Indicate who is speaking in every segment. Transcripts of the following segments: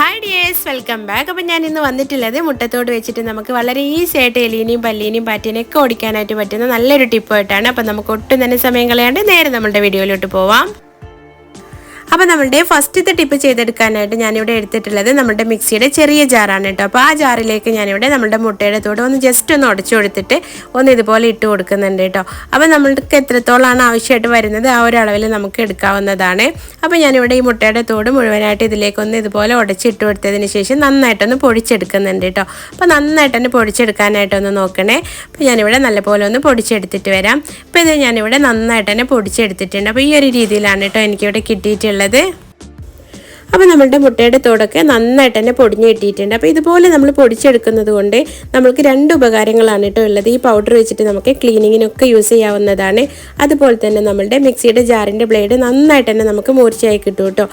Speaker 1: Hi dears welcome back അപ്പം ഞാൻ ഇന്ന് വന്നിട്ടുള്ളത് മുട്ടത്തോട് വെച്ചിട്ട് നമുക്ക് വളരെ ഈസി ആയിട്ട് എലീനിയും പല്ലീനിയും പാറ്റീനൊക്കെ ഓടിക്കാനായിട്ട് പറ്റുന്ന നല്ലൊരു ടിപ്പായിട്ടാണ് അപ്പം നമുക്ക് ഒട്ടും തന്നെ സമയം കളയാണ്ട് നേരെ നമ്മുടെ വീഡിയോയിലോട്ട് പോവാം. അപ്പോൾ നമ്മുടെ ഫസ്റ്റത്തെ ടിപ്പ് ചെയ്തെടുക്കാനായിട്ട് ഞാനിവിടെ എടുത്തിട്ടുള്ളത് നമ്മുടെ മിക്സിയുടെ ചെറിയ ജാറാണ് കേട്ടോ. അപ്പോൾ ആ ജാറിലേക്ക് ഞാനിവിടെ നമ്മുടെ മുട്ടയുടെ തോട് ഒന്ന് ജസ്റ്റ് ഒന്ന് ഉടച്ചു കൊടുത്തിട്ട് ഒന്ന് ഇതുപോലെ ഇട്ട് കൊടുക്കുന്നുണ്ട് കേട്ടോ. അപ്പോൾ നമ്മൾക്ക് എത്രത്തോളമാണ് ആവശ്യമായിട്ട് വരുന്നത് ആ ഒരു അളവിൽ നമുക്ക് എടുക്കാവുന്നതാണ്. അപ്പോൾ ഞാനിവിടെ ഈ മുട്ടയുടെ തോട് മുഴുവനായിട്ട് ഇതിലേക്കൊന്ന് ഇതുപോലെ ഉടച്ചിട്ട് കൊടുത്തതിന് ശേഷം നന്നായിട്ടൊന്ന് പൊടിച്ചെടുക്കുന്നുണ്ട് കേട്ടോ. അപ്പോൾ നന്നായിട്ട് നന്നായിട്ടൊന്ന് പൊടിച്ചെടുക്കാനായിട്ടൊന്ന് നോക്കണേ. അപ്പോൾ ഞാനിവിടെ നല്ലപോലെ ഒന്ന് പൊടിച്ചെടുത്തിട്ട് വരാം. അപ്പോൾ ഇത് ഞാനിവിടെ നന്നായിട്ട് തന്നെ പൊടിച്ചെടുത്തിട്ടുണ്ട്. അപ്പോൾ ഈ ഒരു രീതിയിലാണ് കേട്ടോ എനിക്കിവിടെ കിട്ടിയിട്ടുള്ളത്. അപ്പോൾ നമ്മളുടെ മുട്ടയുടെ തോടൊക്കെ നന്നായിട്ട് തന്നെ പൊടിഞ്ഞ് കിട്ടിയിട്ടുണ്ട്. അപ്പോൾ ഇതുപോലെ നമ്മൾ പൊടിച്ചെടുക്കുന്നത് കൊണ്ട് നമ്മൾക്ക് രണ്ട് ഉപകാരങ്ങളാണ് കേട്ടോ ഉള്ളത്. ഈ പൗഡർ വെച്ചിട്ട് നമുക്ക് ക്ലീനിങ്ങിനൊക്കെ യൂസ് ചെയ്യാവുന്നതാണ്. അതുപോലെ തന്നെ നമ്മളുടെ മിക്സിയുടെ ജാറിന്റെ ബ്ലേഡ് നന്നായിട്ട് തന്നെ നമുക്ക് മൂർച്ചയായി കിട്ടും കേട്ടോ.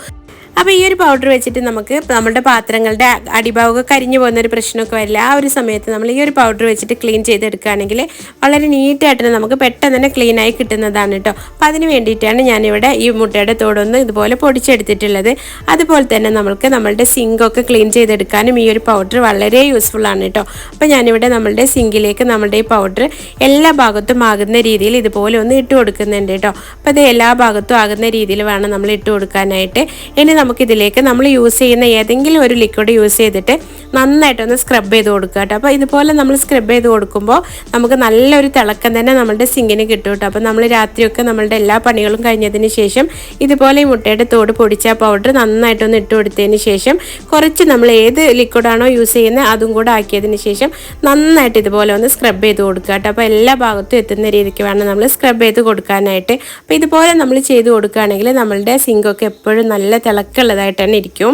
Speaker 1: അപ്പോൾ ഈ ഒരു പൗഡർ വെച്ചിട്ട് നമുക്ക് നമ്മുടെ പാത്രങ്ങളുടെ അടിഭാഗമൊക്കെ കരിഞ്ഞു പോകുന്ന ഒരു പ്രശ്നമൊക്കെ വരില്ല. ആ ഒരു സമയത്ത് നമ്മൾ ഈ ഒരു പൗഡർ വെച്ചിട്ട് ക്ലീൻ ചെയ്തെടുക്കുകയാണെങ്കിൽ വളരെ നീറ്റായിട്ട് നമുക്ക് പെട്ടെന്ന് തന്നെ ക്ലീൻ ആയി കിട്ടുന്നതാണ് കേട്ടോ. അപ്പോൾ അതിന് വേണ്ടിയിട്ടാണ് ഞാനിവിടെ ഈ മുട്ടയുടെ തോടൊന്ന് ഇതുപോലെ പൊടിച്ചെടുത്തിട്ടുള്ളത്. അതുപോലെ തന്നെ നമ്മൾക്ക് നമ്മളുടെ സിങ്കൊക്കെ ക്ലീൻ ചെയ്തെടുക്കാനും ഈ ഒരു പൗഡർ വളരെ യൂസ്ഫുൾ ആണ് കേട്ടോ. അപ്പോൾ ഞാനിവിടെ നമ്മളുടെ സിങ്കിലേക്ക് നമ്മളുടെ ഈ പൗഡർ എല്ലാ ഭാഗത്തും ആകുന്ന രീതിയിൽ ഇതുപോലെ ഒന്ന് ഇട്ട് കൊടുക്കുന്നുണ്ട് കേട്ടോ. അപ്പോൾ അത് എല്ലാ ഭാഗത്തും ആകുന്ന രീതിയിൽ വേണം നമ്മൾ ഇട്ട് കൊടുക്കാനായിട്ട്. ഇനി നമുക്കിതിലേക്ക് നമ്മൾ യൂസ് ചെയ്യുന്ന ഏതെങ്കിലും ഒരു ലിക്വിഡ് യൂസ് ചെയ്തിട്ട് നന്നായിട്ടൊന്ന് സ്ക്രബ് ചെയ്ത് കൊടുക്കുക കേട്ടോ. അപ്പോൾ ഇതുപോലെ നമ്മൾ സ്ക്രബ് ചെയ്ത് കൊടുക്കുമ്പോൾ നമുക്ക് നല്ലൊരു തിളക്കം തന്നെ നമ്മുടെ സിങ്കിന് കിട്ടും കേട്ടോ. അപ്പോൾ നമ്മൾ രാത്രിയൊക്കെ നമ്മളുടെ എല്ലാ പണികളും കഴിഞ്ഞതിന് ശേഷം ഇതുപോലെ ഈ മുട്ടയുടെ തോട് പൊടിച്ച പൗഡർ നന്നായിട്ടൊന്ന് ഇട്ട് കൊടുത്തതിന് ശേഷം കുറച്ച് നമ്മൾ ഏത് ലിക്വിഡാണോ യൂസ് ചെയ്യുന്നത് അതും കൂടെ ആക്കിയതിന് ശേഷം നന്നായിട്ട് ഇതുപോലെ ഒന്ന് സ്ക്രബ് ചെയ്ത് കൊടുക്കുക കേട്ടോ. അപ്പോൾ എല്ലാ ഭാഗത്തും എത്തുന്ന രീതിക്ക് വേണം നമ്മൾ സ്ക്രബ് ചെയ്ത് കൊടുക്കാനായിട്ട്. അപ്പോൾ ഇതുപോലെ നമ്മൾ ചെയ്ത് കൊടുക്കുകയാണെങ്കിൽ നമ്മളുടെ സിങ്കൊക്കെ എപ്പോഴും നല്ല തിളക്കമുള്ളതായിട്ട് തന്നെ ഇരിക്കും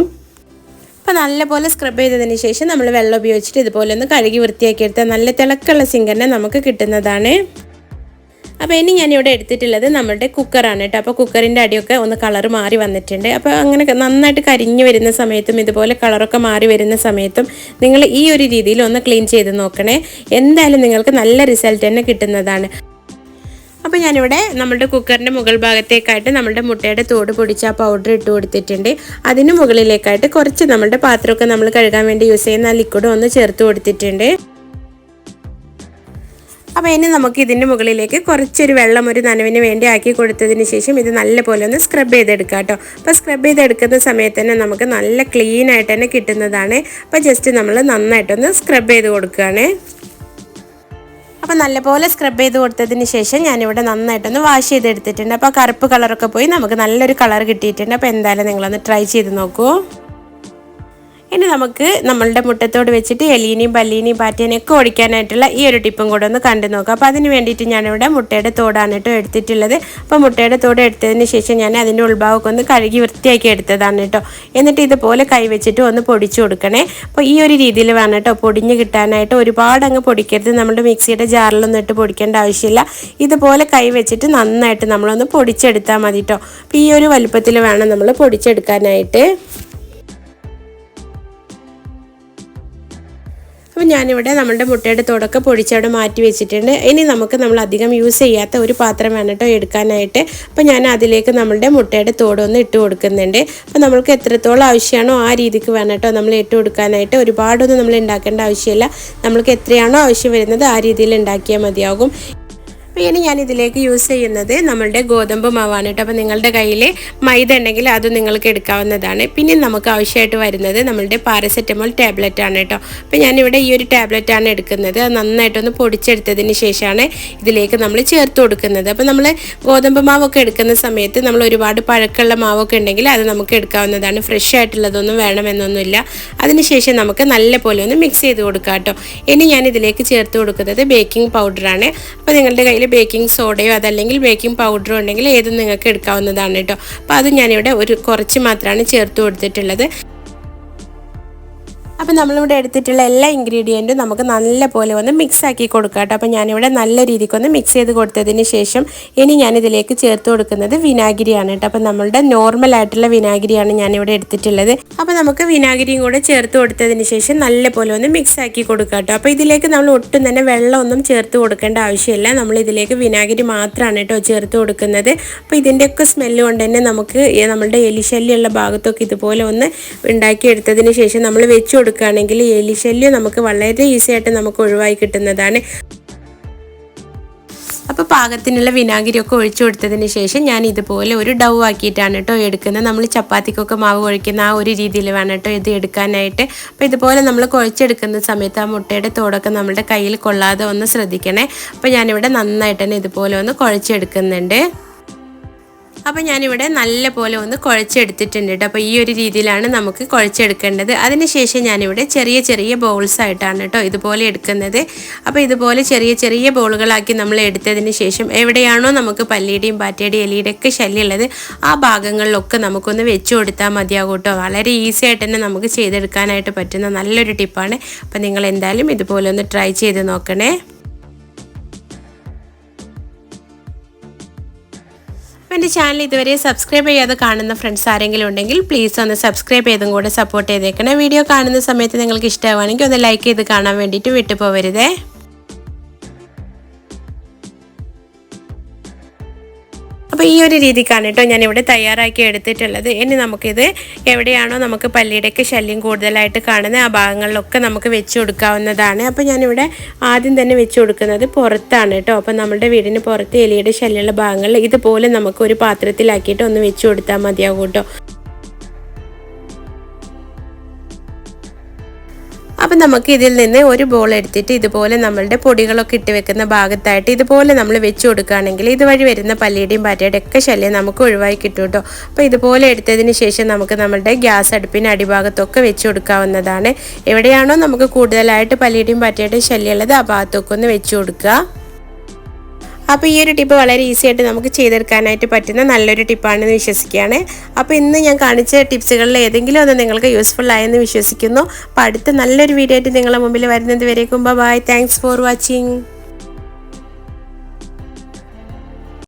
Speaker 1: അപ്പോൾ നല്ലപോലെ സ്ക്രബ് ചെയ്തതിന് ശേഷം നമ്മൾ വെള്ളം ഉപയോഗിച്ചിട്ട് ഇതുപോലെ ഒന്ന് കഴുകി വൃത്തിയാക്കി എടുത്താൽ നല്ല തിളക്കുള്ള സിങ്ക് തന്നെ നമുക്ക് കിട്ടുന്നതാണ്. അപ്പോൾ ഇനി ഞാനിവിടെ എടുത്തിട്ടുള്ളത് നമ്മുടെ കുക്കറാണ് കേട്ടോ. അപ്പോൾ കുക്കറിന്റെ അടിയൊക്കെ ഒന്ന് കളർ മാറി വന്നിട്ടുണ്ട്. അപ്പോൾ അങ്ങനെ നന്നായിട്ട് കരിഞ്ഞു വരുന്ന സമയത്തും ഇതുപോലെ കളറൊക്കെ മാറി വരുന്ന സമയത്തും നിങ്ങൾ ഈ ഒരു രീതിയിൽ ഒന്ന് ക്ലീൻ ചെയ്ത് നോക്കണേ. എന്തായാലും നിങ്ങൾക്ക് നല്ല റിസൾട്ട് തന്നെ കിട്ടുന്നതാണ്. അപ്പോൾ ഞാനിവിടെ നമ്മുടെ കുക്കറിന്റെ മുകൾ ഭാഗത്തേക്കായിട്ട് നമ്മുടെ മുട്ടയുടെ തോട് പൊടിച്ച പൗഡർ ഇട്ട് കൊടുത്തിട്ടുണ്ട്. അതിന് മുകളിലേക്കായിട്ട് കുറച്ച് നമ്മുടെ പാത്രമൊക്കെ നമ്മൾ കഴുകാൻ വേണ്ടി യൂസ് ചെയ്യുന്ന ആ ലിക്വിഡ് ഒന്ന് ചേർത്ത് കൊടുത്തിട്ടുണ്ട്. അപ്പോൾ ഇനി നമുക്ക് ഇതിന്റെ മുകളിലേക്ക് കുറച്ചൊരു വെള്ളം ഒരു നനവിന് വേണ്ടി ആക്കി കൊടുത്തതിന് ശേഷം ഇത് നല്ലപോലെ ഒന്ന് സ്ക്രബ് ചെയ്തെടുക്കുക കേട്ടോ. അപ്പോൾ സ്ക്രബ് ചെയ്തെടുക്കുന്ന സമയത്ത് തന്നെ നമുക്ക് നല്ല ക്ലീൻ ആയിട്ട് തന്നെ കിട്ടുന്നതാണ്. അപ്പോൾ ജസ്റ്റ് നമ്മൾ നന്നായിട്ടൊന്ന് സ്ക്രബ് ചെയ്ത് കൊടുക്കുകയാണ്. അപ്പോൾ നല്ലപോലെ സ്ക്രബ് ചെയ്ത് കൊടുത്തതിന് ശേഷം ഞാനിവിടെ നന്നായിട്ടൊന്ന് വാഷ് ചെയ്തെടുത്തിട്ടുണ്ട്. അപ്പോൾ കറുപ്പ് കളറൊക്കെ പോയി നമുക്ക് നല്ലൊരു കളർ കിട്ടിയിട്ടുണ്ട്. അപ്പോൾ എന്തായാലും നിങ്ങളൊന്ന് ട്രൈ ചെയ്ത് നോക്കൂ. ഇനി നമുക്ക് നമ്മളുടെ മുട്ടത്തോട് വെച്ചിട്ട് എലീനിയും പല്ലീനിയും പാറ്റേനെ ഒക്കെ ഓടിക്കാനായിട്ടുള്ള ഈ ഒരു ടിപ്പും കൂടെ ഒന്ന് കണ്ടു നോക്കാം. അപ്പോൾ അതിന് വേണ്ടിയിട്ട് ഞാനിവിടെ മുട്ടയുടെ തോടാണ് കേട്ടോ എടുത്തിട്ടുള്ളത്. അപ്പോൾ മുട്ടയുടെ തോട് എടുത്തതിന് ശേഷം ഞാൻ അതിന്റെ ഉൾഭാഗമൊക്കെ ഒന്ന് കഴുകി വൃത്തിയാക്കി എടുത്തതാണ് കേട്ടോ. എന്നിട്ട് ഇതുപോലെ കൈവച്ചിട്ട് ഒന്ന് പൊടിച്ചു കൊടുക്കണേ. അപ്പോൾ ഈ ഒരു രീതിയിൽ വേണം കേട്ടോ പൊടിഞ്ഞ് കിട്ടാനായിട്ട്. ഒരുപാട് അങ്ങ് പൊടിക്കരുത്. നമ്മുടെ മിക്സിയുടെ ജാറിലൊന്നും ഇട്ട് പൊടിക്കേണ്ട ആവശ്യമില്ല. ഇതുപോലെ കൈ വെച്ചിട്ട് നന്നായിട്ട് നമ്മളൊന്ന് പൊടിച്ചെടുത്താൽ മതി കേട്ടോ. അപ്പോൾ ഈ ഒരു വലുപ്പത്തിൽ വേണം നമ്മൾ പൊടിച്ചെടുക്കാനായിട്ട്. അപ്പോൾ ഞാനിവിടെ നമ്മുടെ മുട്ടയുടെ തോടൊക്കെ പൊടിച്ചവിടെ മാറ്റി വെച്ചിട്ടുണ്ട്. ഇനി നമുക്ക് നമ്മൾ അധികം യൂസ് ചെയ്യാത്ത ഒരു പാത്രം വേണം എടുക്കാനായിട്ട്. അപ്പോൾ ഞാൻ അതിലേക്ക് നമ്മളുടെ മുട്ടയുടെ തോടൊന്ന് ഇട്ട് കൊടുക്കുന്നുണ്ട്. അപ്പോൾ നമ്മൾക്ക് എത്രത്തോളം ആവശ്യമാണോ ആ രീതിക്ക് വേണം നമ്മൾ ഇട്ട് കൊടുക്കാനായിട്ട്. ഒരുപാടൊന്നും നമ്മൾ ഉണ്ടാക്കേണ്ട ആവശ്യമില്ല. നമ്മൾക്ക് എത്രയാണോ ആവശ്യം വരുന്നത് ആ രീതിയിൽ ഉണ്ടാക്കിയാൽ മതിയാകും. അപ്പോൾ ഇനി ഞാൻ ഇതിലേക്ക് യൂസ് ചെയ്യുന്നത് നമ്മളുടെ ഗോതമ്പ് മാവാണ് കേട്ടോ. അപ്പോൾ നിങ്ങളുടെ കയ്യിൽ മൈദ ഉണ്ടെങ്കിൽ അത് നിങ്ങൾക്ക് എടുക്കാവുന്നതാണ്. പിന്നെ നമുക്ക് ആവശ്യമായിട്ട് വരുന്നത് നമ്മളുടെ പാരസെറ്റമോൾ ടാബ്ലറ്റ് ആണ് കേട്ടോ. അപ്പോൾ ഞാനിവിടെ ഈ ഒരു ടാബ്ലറ്റ് ആണ് എടുക്കുന്നത്. അത് നന്നായിട്ടൊന്ന് പൊടിച്ചെടുത്തതിന് ശേഷമാണ് ഇതിലേക്ക് നമ്മൾ ചേർത്ത് കൊടുക്കുന്നത്. അപ്പോൾ നമ്മൾ ഗോതമ്പ് മാവൊക്കെ എടുക്കുന്ന സമയത്ത് നമ്മൾ ഒരുപാട് പഴക്കമുള്ള മാവൊക്കെ ഉണ്ടെങ്കിൽ അത് നമുക്ക് എടുക്കാവുന്നതാണ്. ഫ്രഷ് ആയിട്ടുള്ളതൊന്നും വേണമെന്നൊന്നുമില്ല. അതിനുശേഷം നമുക്ക് നല്ല പോലെ ഒന്ന് മിക്സ് ചെയ്ത് കൊടുക്കാം കേട്ടോ. ഇനി ഞാൻ ഇതിലേക്ക് ചേർത്ത് കൊടുക്കുന്നത് ബേക്കിംഗ് പൗഡറാണ് അപ്പോൾ നിങ്ങളുടെ കയ്യിൽ ബേക്കിംഗ് സോഡയോ അതല്ലെങ്കിൽ ബേക്കിംഗ് പൗഡറോ ഉണ്ടെങ്കിൽ ഏതും നിങ്ങൾക്ക് എടുക്കാവുന്നതാണ് കേട്ടോ. അപ്പോൾ അത് ഞാനിവിടെ ഒരു കുറച്ച് മാത്രമാണ് ചേർത്ത് കൊടുത്തിട്ടുള്ളത്. അപ്പോൾ നമ്മളിവിടെ എടുത്തിട്ടുള്ള എല്ലാ ഇൻഗ്രീഡിയന്റും നമുക്ക് നല്ല പോലെ ഒന്ന് മിക്സ് ആക്കി കൊടുക്കാം കേട്ടോ. അപ്പോൾ ഞാനിവിടെ നല്ല രീതിക്കൊന്ന് മിക്സ് ചെയ്ത് കൊടുത്തതിന് ശേഷം ഇനി ഞാനിതിലേക്ക് ചേർത്ത് കൊടുക്കുന്നത് വിനാഗിരിയാണ് കേട്ടോ. അപ്പോൾ നമ്മളുടെ നോർമൽ ആയിട്ടുള്ള വിനാഗിരിയാണ് ഞാനിവിടെ എടുത്തിട്ടുള്ളത്. അപ്പോൾ നമുക്ക് വിനാഗിരിയും കൂടെ ചേർത്ത് കൊടുത്തതിന് ശേഷം നല്ല പോലെ ഒന്ന് മിക്സ് ആക്കി കൊടുക്കാം കേട്ടോ. അപ്പോൾ ഇതിലേക്ക് നമ്മൾ ഒട്ടും തന്നെ വെള്ളമൊന്നും ചേർത്ത് കൊടുക്കേണ്ട ആവശ്യമില്ല. നമ്മൾ ഇതിലേക്ക് വിനാഗിരി മാത്രമാണ് കേട്ടോ ചേർത്ത് കൊടുക്കുന്നത്. അപ്പോൾ ഇതിന്റെയൊക്കെ സ്മെല്ല് കൊണ്ട് തന്നെ നമുക്ക് നമ്മളുടെ എലിശല്യമുള്ള ഭാഗത്തൊക്കെ ഇതുപോലെ ഒന്ന് ഉണ്ടാക്കിയെടുത്തതിന് ശേഷം നമ്മൾ വെച്ച് കൊടുക്കുകയാണെങ്കിൽ എലിശല്യം നമുക്ക് വളരെ ഈസി ആയിട്ട് നമുക്ക് ഒഴിവായി കിട്ടുന്നതാണ്. അപ്പോൾ പാകത്തിനുള്ള വിനാഗിരിയൊക്കെ ഒഴിച്ചു കൊടുത്തതിന് ശേഷം ഞാൻ ഇതുപോലെ ഒരു ഡൗ ആക്കിയിട്ടാണ് കേട്ടോ എടുക്കുന്നത്. നമ്മൾ ചപ്പാത്തിക്കൊക്കെ മാവ് കുഴക്കുന്ന ആ ഒരു രീതിയിൽ വേണം കേട്ടോ ഇത് എടുക്കാനായിട്ട്. അപ്പോൾ ഇതുപോലെ നമ്മൾ കുഴച്ചെടുക്കുന്ന സമയത്ത് ആ മുട്ടയുടെ തോടൊക്കെ നമ്മുടെ കയ്യിൽ കൊള്ളാതെ ഒന്ന് ശ്രദ്ധിക്കണേ. അപ്പോൾ ഞാനിവിടെ നന്നായിട്ട് തന്നെ ഇതുപോലെ ഒന്ന് കുഴച്ചെടുക്കുന്നുണ്ട്. അപ്പോൾ ഞാനിവിടെ നല്ല പോലെ ഒന്ന് കുഴച്ചെടുത്തിട്ടുണ്ട് കേട്ടോ. അപ്പോൾ ഈ ഒരു രീതിയിലാണ് നമുക്ക് കുഴച്ചെടുക്കേണ്ടത്. അതിനുശേഷം ഞാനിവിടെ ചെറിയ ചെറിയ ബോൾസ് ആയിട്ടാണ് കേട്ടോ ഇതുപോലെ എടുക്കുന്നത്. അപ്പോൾ ഇതുപോലെ ചെറിയ ചെറിയ ബോളുകളാക്കി നമ്മൾ എടുത്തതിന് ശേഷം എവിടെയാണോ നമുക്ക് പല്ലിയുടെയും പാറ്റയുടെയും എലിയുടെ ഒക്കെ ശല്യമുള്ളത് ആ ഭാഗങ്ങളിലൊക്കെ നമുക്കൊന്ന് വെച്ച് കൊടുത്താൽ മതിയാകും കേട്ടോ. വളരെ ഈസി ആയിട്ട് തന്നെ നമുക്ക് ചെയ്തെടുക്കാനായിട്ട് പറ്റുന്ന നല്ലൊരു ടിപ്പാണ്. അപ്പോൾ നിങ്ങൾ എന്തായാലും ഇതുപോലെ ഒന്ന് ട്രൈ ചെയ്ത് നോക്കണേ. എന്റെ ചാനൽ ഇതുവരെ സബ്സ്ക്രൈബ് ചെയ്യാതെ കാണുന്ന ഫ്രണ്ട്സ് ആരെങ്കിലും ഉണ്ടെങ്കിൽ പ്ലീസ് ഒന്ന് സബ്സ്ക്രൈബ് ചെയ്തും കൂടെ സപ്പോർട്ട് ചെയ്തേക്കണേ. വീഡിയോ കാണുന്ന സമയത്ത് നിങ്ങൾക്ക് ഇഷ്ടമാണെങ്കിൽ ഒന്ന് ലൈക്ക് ചെയ്ത് കാണാൻ വേണ്ടിയിട്ട് വിട്ടു പോകരുതേ അപ്പോൾ ഈ ഒരു രീതിക്കാണ് കേട്ടോ ഞാനിവിടെ തയ്യാറാക്കി എടുത്തിട്ടുള്ളത്. ഇനി നമുക്കിത് എവിടെയാണോ നമുക്ക് പല്ലിയുടെയൊക്കെ ശല്യം കൂടുതലായിട്ട് കാണുന്നത് ആ ഭാഗങ്ങളിലൊക്കെ നമുക്ക് വെച്ച് കൊടുക്കാവുന്നതാണ്. അപ്പോൾ ഞാനിവിടെ ആദ്യം തന്നെ വെച്ച് കൊടുക്കുന്നത് പുറത്താണ് കേട്ടോ. അപ്പോൾ നമ്മുടെ വീടിന് പുറത്ത് എലിയുടെ ശല്യമുള്ള ഭാഗങ്ങളിൽ ഇതുപോലെ നമുക്ക് ഒരു പാത്രത്തിലാക്കിയിട്ട് ഒന്ന് വെച്ച് കൊടുത്താൽ മതിയാകും കേട്ടോ. അപ്പം നമുക്ക് ഇതിൽ നിന്ന് ഒരു ബോൾ എടുത്തിട്ട് ഇതുപോലെ നമ്മളുടെ പൊടികളൊക്കെ ഇട്ട് വെക്കുന്ന ഭാഗത്തായിട്ട് ഇതുപോലെ നമ്മൾ വെച്ച് കൊടുക്കുകയാണെങ്കിൽ ഇതുവഴി വരുന്ന പല്ലിയുടെയും പാറ്റയുടെയും ഒക്കെ ശല്യം നമുക്ക് ഒഴിവായി കിട്ടും കേട്ടോ. അപ്പോൾ ഇതുപോലെ എടുത്തതിന് ശേഷം നമുക്ക് നമ്മളുടെ ഗ്യാസ് അടുപ്പിന് അടിഭാഗത്തൊക്കെ വെച്ച് കൊടുക്കാവുന്നതാണ്. എവിടെയാണോ നമുക്ക് കൂടുതലായിട്ട് പല്ലിയുടെയും പാറ്റയുടെയും ശല്യമുള്ളത് ആ ഭാഗത്തൊക്കെ ഒന്ന് വെച്ച് കൊടുക്കുക. അപ്പോൾ ഈ ഒരു ടിപ്പ് വളരെ ഈസി ആയിട്ട് നമുക്ക് ചെയ്തെടുക്കാനായിട്ട് പറ്റുന്ന നല്ലൊരു ടിപ്പാണെന്ന് വിശ്വസിക്കുകയാണ്. അപ്പോൾ ഇന്ന് ഞാൻ കാണിച്ച ടിപ്സുകളിൽ ഏതെങ്കിലും ഒന്ന് നിങ്ങൾക്ക് യൂസ്ഫുൾ ആയെന്ന് വിശ്വസിക്കുന്നു. അപ്പോൾ അടുത്ത നല്ലൊരു വീഡിയോ ആയിട്ട് നിങ്ങളുടെ മുമ്പിൽ വരുന്നത് വരേക്കും. Bye thanks for watching